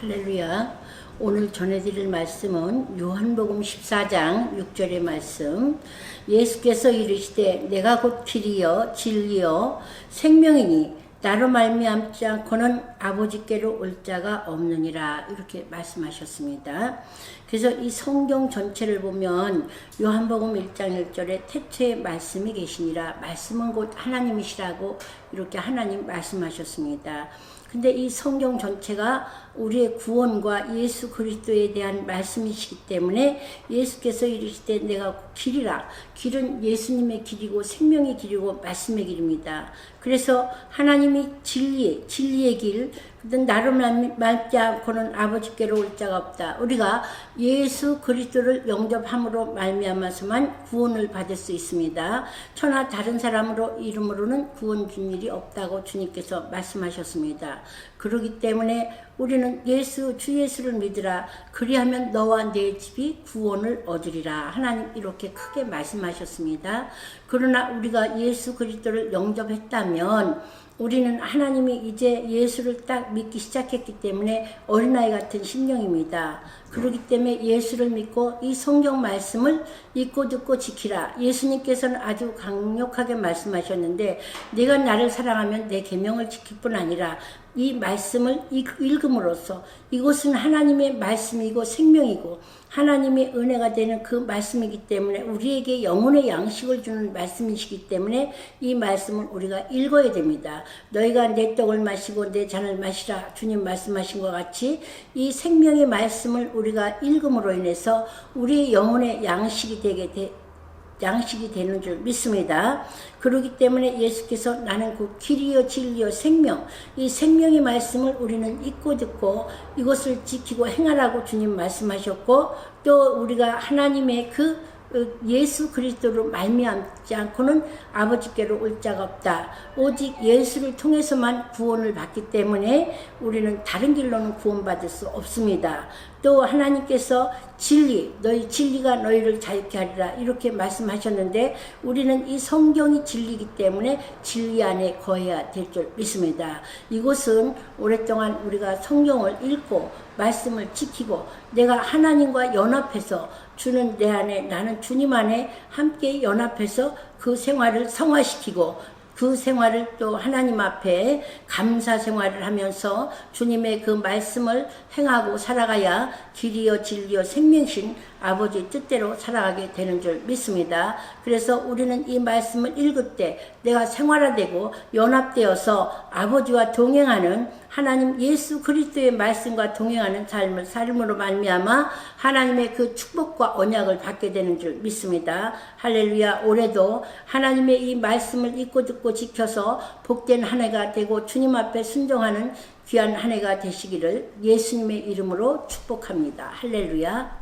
할렐루야. 오늘 전해드릴 말씀은 요한복음 14장 6절의 말씀. 예수께서 이르시되 내가 곧 길이요 진리요 생명이니 나로 말미암지 않고는 아버지께로 올 자가 없느니라 이렇게 말씀하셨습니다. 그래서 이 성경 전체를 보면 요한복음 1장 1절에 태초에 말씀이 계시니라 말씀은 곧 하나님이시라고 이렇게 하나님 말씀하셨습니다. 근데 이 성경 전체가 우리의 구원과 예수 그리스도에 대한 말씀이시기 때문에 예수께서 이르시되 내가 길이라 길은 예수님의 길이고 생명의 길이고 말씀의 길입니다. 그래서 하나님이 진리 진리의 길 나로 말지 않고는 아버지께로 올 자가 없다. 우리가 예수 그리스도를 영접함으로 말미암아서만 구원을 받을 수 있습니다. 천하 다른 사람으로 이름으로는 구원 준 일이 없다고 주님께서 말씀하셨습니다. 그러기 때문에 우리는 예수 주 예수를 믿으라 그리하면 너와 내 집이 구원을 얻으리라 하나님 이렇게 크게 말씀하셨습니다. 그러나 우리가 예수 그리스도를 영접했다면 우리는 하나님이 이제 예수를 딱 믿기 시작했기 때문에 어린아이 같은 심령입니다. 그렇기 때문에 예수를 믿고 이 성경 말씀을 읽고 듣고 지키라. 예수님께서는 아주 강력하게 말씀하셨는데 내가 나를 사랑하면 내 계명을 지킬 뿐 아니라 이 말씀을 읽음으로써 이것은 하나님의 말씀이고 생명이고 하나님의 은혜가 되는 그 말씀이기 때문에 우리에게 영혼의 양식을 주는 말씀이시기 때문에 이 말씀을 우리가 읽어야 됩니다. 너희가 내 떡을 마시고 내 잔을 마시라 주님 말씀하신 것 같이 이 생명의 말씀을 우리가 읽음으로 인해서 우리의 영혼의 양식이 되게 되, 양식이 되는 줄 믿습니다. 그러기 때문에 예수께서 나는 그 길이요 진리요 생명 이 생명의 말씀을 우리는 읽고 듣고 이것을 지키고 행하라고 주님 말씀하셨고 또 우리가 하나님의 그 예수 그리스도로 말미암지 않고는 아버지께로 올 자가 없다. 오직 예수를 통해서만 구원을 받기 때문에 우리는 다른 길로는 구원받을 수 없습니다. 또 하나님께서 진리, 너희 진리가 너희를 자유케 하리라 이렇게 말씀하셨는데 우리는 이 성경이 진리이기 때문에 진리 안에 거해야 될 줄 믿습니다. 이곳은 오랫동안 우리가 성경을 읽고 말씀을 지키고 내가 하나님과 연합해서 주는 내 안에 나는 주님 안에 함께 연합해서 그 생활을 성화시키고 그 생활을 또 하나님 앞에 감사 생활을 하면서 주님의 그 말씀을 행하고 살아가야 길이요 진리요 생명신 아버지 뜻대로 살아가게 되는 줄 믿습니다. 그래서 우리는 이 말씀을 읽을 때 내가 생활화되고 연합되어서 아버지와 동행하는 하나님 예수 그리스도의 말씀과 동행하는 삶을 삶으로 말미암아 하나님의 그 축복과 언약을 받게 되는 줄 믿습니다. 할렐루야. 올해도 하나님의 이 말씀을 읽고 듣고 지켜서 복된 한 해가 되고 주님 앞에 순종하는 귀한 한 해가 되시기를 예수님의 이름으로 축복합니다. 할렐루야.